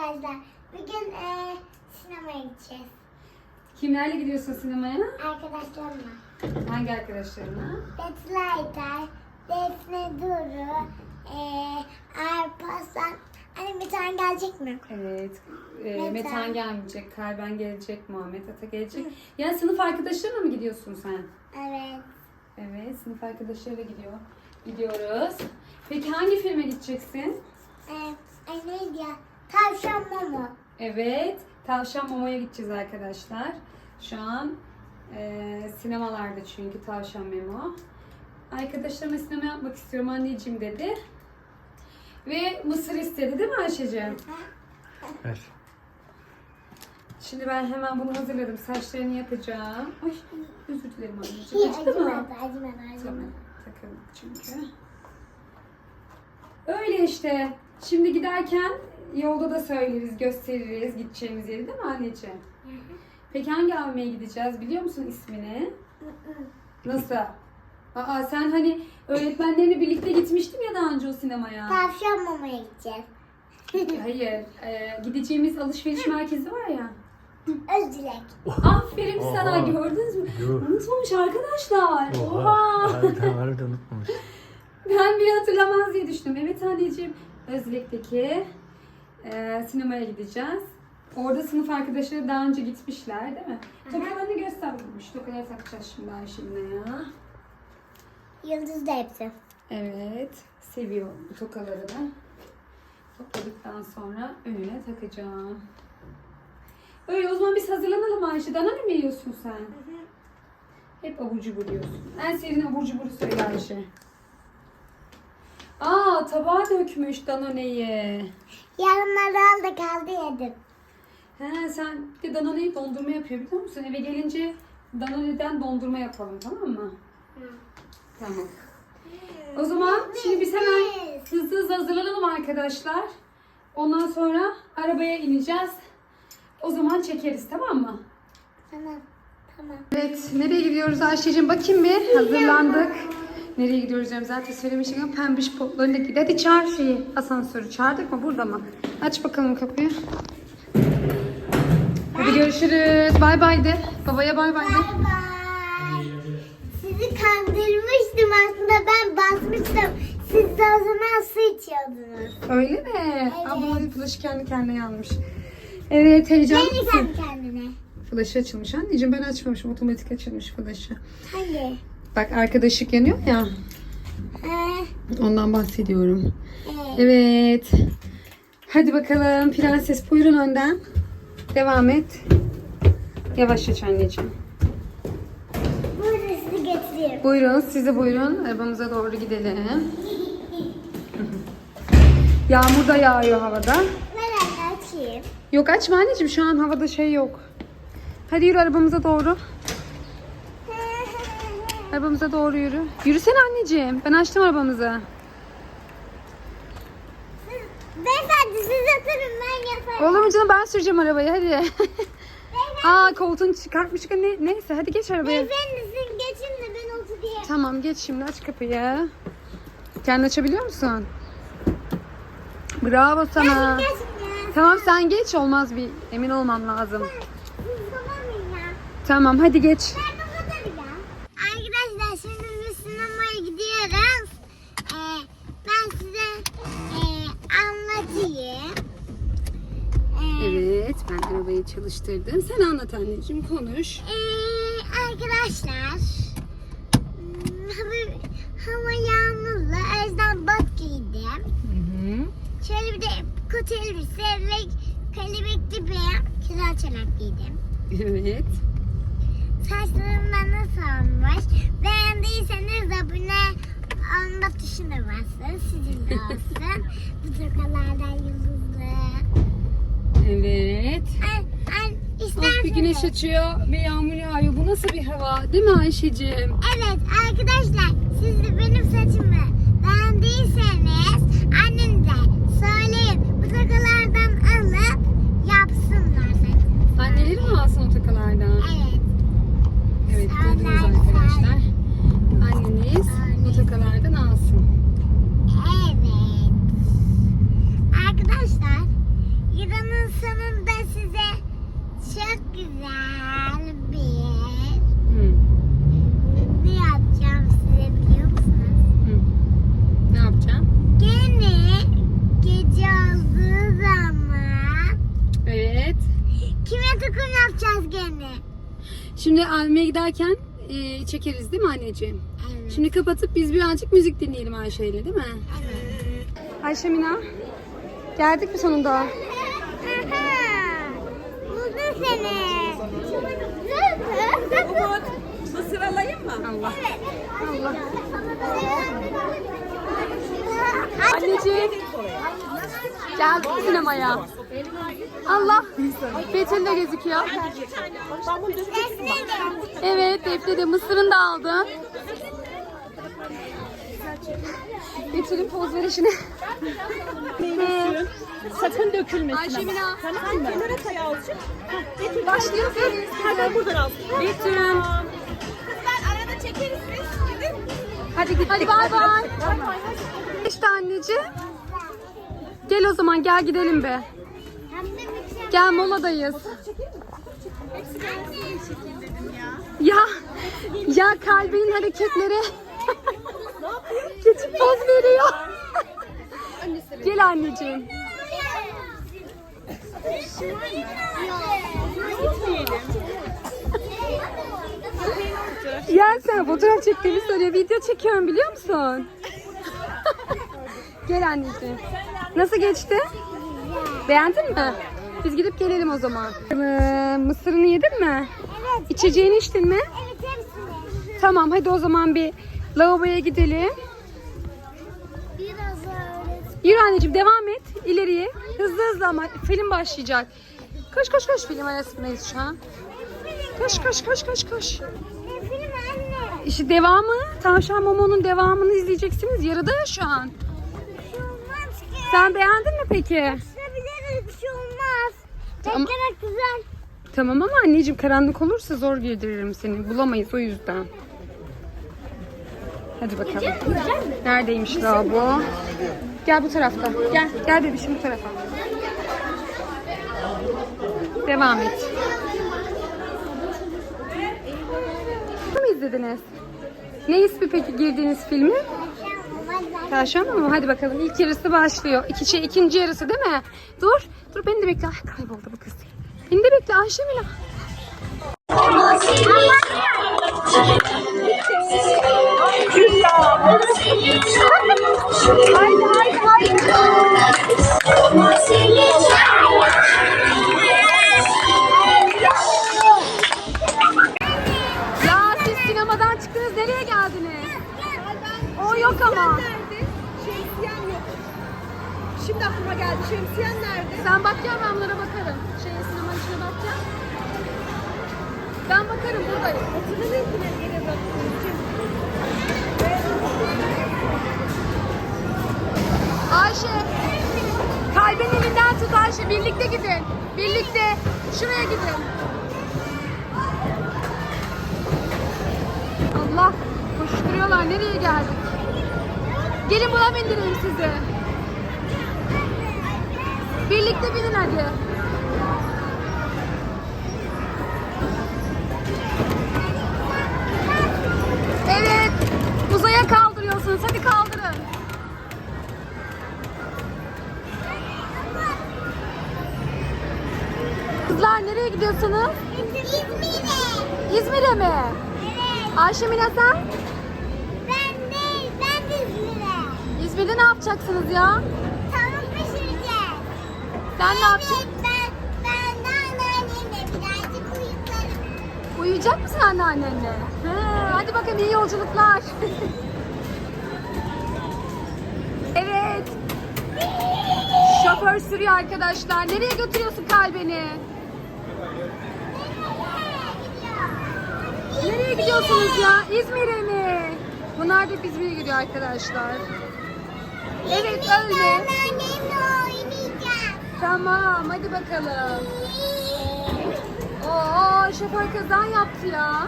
arkadaşlar. Bugün e, sinemaya gideceğiz. Kimlerle gidiyorsun sinemaya? Arkadaşlarımla. Hangi arkadaşlarına? Betül Aytar, Defne Duru, e, Arpaslan. Bir tane gelecek mi? Evet. E. Metan gelmeyecek, Kalben gelecek, Muhammed Ata gelecek. Ya sınıf arkadaşlarına mı gidiyorsun sen? Evet. Evet, sınıf arkadaşlarıyla gidiyor. Gidiyoruz. Peki hangi filme gideceksin? E, ay neydi ya? Tavşan Momo. Evet, Tavşan Momo'ya gideceğiz arkadaşlar. Şu an e, sinemalarda çünkü Tavşan Memo. Arkadaşlarıma sinema yapmak istiyorum anneciğim dedi. Ve mısır istedi değil mi Ayşe'ciğim? Ver. Şimdi ben hemen bunu hazırladım. Saçlarını yapacağım. Ay özür dilerim anneciğim. Acıdı mı? acımadı, acımadı, acımadı. Tamam. Takıldık çünkü. Öyle işte. Şimdi giderken yolda da söyleriz, gösteririz gideceğimiz yeri değil mi anneciğim? Peki hangi AVM'ye gideceğiz biliyor musun ismini? Nasıl? Aa sen hani öğretmenlerle birlikte gitmiştin ya daha önce o sinemaya. Tavşan Momo'ya gideceğiz. Hayır. e, gideceğimiz alışveriş merkezi var ya. Özdilek. Aferin sana Oha. gördünüz mü? Yuh. Unutmamış arkadaşlar. Oha. Oha. Harbiden harbiden unutmamış. Ben bile hatırlamaz diye düşündüm. Evet anneciğim. Özlek'teki e, sinemaya gideceğiz. Orada sınıf arkadaşları daha önce gitmişler değil mi? Tokalarını göstermemiş. Tokaları takacağız şimdi Ayşem'le ya. Yıldız da hepsi. Evet. Seviyor bu tokaları da. Topladıktan sonra önüne takacağım. Öyle o zaman biz hazırlanalım Ayşe. Dana ne mi yiyorsun sen? Hep abur cubur yiyorsun. En sevdiğin abur cuburu söyle Ayşe. Aa tabağa dökmüş Danone'yi. Yarınları aldı kaldı yedim. He sen bir de Danone'yi dondurma yapıyor biliyor musun? Eve gelince Danone'den dondurma yapalım tamam mı? Tamam. O zaman şimdi biz hemen hızlı hızlı hazırlanalım arkadaşlar. Ondan sonra arabaya ineceğiz. O zaman çekeriz tamam mı? Tamam. Tamam. Evet, nereye gidiyoruz Ayşe'cim? Bakayım bir. Hazırlandık. Nereye gidiyoruz diyorum. Zaten söylemiştik ama pembiş potlarıyla gidiyor. Hadi çağır şeyi. Asansörü çağırdık mı? Burada mı? Aç bakalım kapıyı. Hadi görüşürüz. Bay bay de. Babaya bay bay de. Bay bay. Sizi kandırmıştım aslında ben basmıştım. Siz de o zaman su içiyordunuz. Öyle mi? Ablamın flaşı kendi kendine yanmış. Evet heyecanlı mısın? kendi kendine. Flaşı açılmış. Anneciğim ben açmamışım. Otomatik açılmış flaşı. Hadi. Bak arkada ışık yanıyor ya. Ee, Ondan bahsediyorum. evet. Hadi bakalım prenses buyurun önden. Devam et. Yavaş aç anneciğim. Burada sizi getiriyorum. Buyurun siz de buyurun. Arabamıza doğru gidelim. Yağmur da yağıyor havada. Anne açayım. Yok açma anneciğim şu an havada şey yok. Hadi yürü arabamıza doğru. Arabamıza doğru yürü. Yürüsene anneciğim. Ben açtım arabamızı. Beyefendi siz oturun ben yaparım. Olur mu canım ben süreceğim arabayı hadi. Aa koltuğunu çıkartmış. Ne, neyse hadi geç arabaya. beyefendi siz geçin de ben oturayım. Tamam geç şimdi aç kapıyı. Kendin açabiliyor musun? Bravo sana. Geçin ya. Tamam sen geç olmaz bir emin olmam lazım. Ya. Tamam hadi geç. Ben Evet ben arabayı çalıştırdım. Sen anlat anneciğim konuş. Ee, arkadaşlar hmm, hava, hava yağmurlu o yüzden bot giydim. Şöyle bir de kot elbise ve kelebekli bir kral çanak giydim. Evet. Saçlarımdan nasıl olmuş? Beğendiyseniz abone olma tuşuna basın. Sizin de olsun. Bu tokalardan yıldızlı. Evet. Ah bir güneş açıyor ve yağmur yağıyor. Bu nasıl bir hava? Değil mi Ayşe'cim? Evet arkadaşlar siz de benim saçımı beğendiyseniz annenize söyleyin bu tokalardan alıp yapsınlar saçınızı. Anneleri mi alsın o takılardan? Evet. Evet duydunuz arkadaşlar. Anneniz bu takalardan alsın. Evet. Arkadaşlar yılanın videonun sonunda size çok güzel bir Hı. ne yapacağım size biliyor musunuz? Hı. Ne yapacağım? Gene gece olduğu zaman Evet. Takım yapacağız gene? Şimdi almaya giderken e, çekeriz değil mi anneciğim? Evet. Şimdi kapatıp biz birazcık müzik dinleyelim Ayşe ile değil mi? Evet. Ayşe Mina. Geldik mi sonunda? Aha! Buldum seni. Mısır alayım mı? Allah. Allah. Anneciğim. Anneciğim. Geldik mi sinemaya? Allah. Betül de gözüküyor. Evet Defne de mısırını da aldın. Betül'ün poz verişini. Sakın dökülmesin Ayşe ama. Tamam mı? Kenara kay azıcık. Başlıyoruz. Hemen buradan al. Betül. Kızlar arada çekeriz biz. Gidin. Hadi gittik. Hadi bay bay. İşte anneciğim. Gel o zaman gel gidelim be. Gel moladayız. Ya ya kalbinin hareketleri geçip poz veriyor. Gel anneciğim. Ya sen fotoğraf çektiğini söyle video çekiyorum biliyor musun? Gel anneciğim. Nasıl geçti? Beğendin mi? Biz gidip gelelim o zaman. Ee, mısırını yedin mi? Evet. İçeceğini içtin mi? Evet hepsini. Tamam hadi o zaman bir lavaboya gidelim. Biraz öyle. Yürü anneciğim devam et ileriye. Hızlı hızlı ama film başlayacak. Koş koş koş film arasındayız şu an. Koş koş koş koş koş. Film anne? İşte devamı Tavşan Momo'nun devamını izleyeceksiniz. Yarıda ya şu an. Şey. Sen beğendin mi peki? Çıkabiliriz bir şey olmaz. Tamam. Beklemek güzel. Tamam ama anneciğim karanlık olursa zor girdiririm seni. Bulamayız o yüzden. Hadi bakalım. Neredeymiş lavabo? Gel bu tarafta. Gel. Gel bebişim bu tarafa. Devam et. Ne mi izlediniz? Ne ismi peki girdiğiniz filmi? Tavşan mı? Hadi bakalım ilk yarısı başlıyor. İki, şey, ikinci yarısı değil mi? Dur. Dur beni de bekle. Ay kayboldu bu kız. Beni de bekle Ayşe Mila. Ya nerede? Sen bak ya ben bunlara bakarım. Şey sinema içine bakacağım. Ben bakarım buradayım. Hatırlamayın ki ben yere bıraktım. Ayşe. Kalbin elinden tut Ayşe. Birlikte gidin. Birlikte. Şuraya gidin. Allah. Koşturuyorlar. Nereye geldik? Gelin buna bindireyim sizi. Birlikte binin hadi. Evet. Uzaya kaldırıyorsunuz. Hadi kaldırın. Kızlar nereye gidiyorsunuz? İzmir'e. İzmir'e mi? Evet. Ayşe Mine sen? Ben de, ben de İzmir'e. İzmir'de ne yapacaksınız ya? Sen ne? Evet, ben, ben de anneannemle birazcık uyuklarım. Uyuyacak mısın anneannenle? He, hadi bakalım iyi yolculuklar. evet. Şoför sürüyor arkadaşlar. Nereye götürüyorsun kalbini? Nereye gidiyorsunuz ya? İzmir'e mi? Bunlar da İzmir'e gidiyor arkadaşlar. Evet öyle. Tamam hadi bakalım. Oo şoför kazan yaptı ya.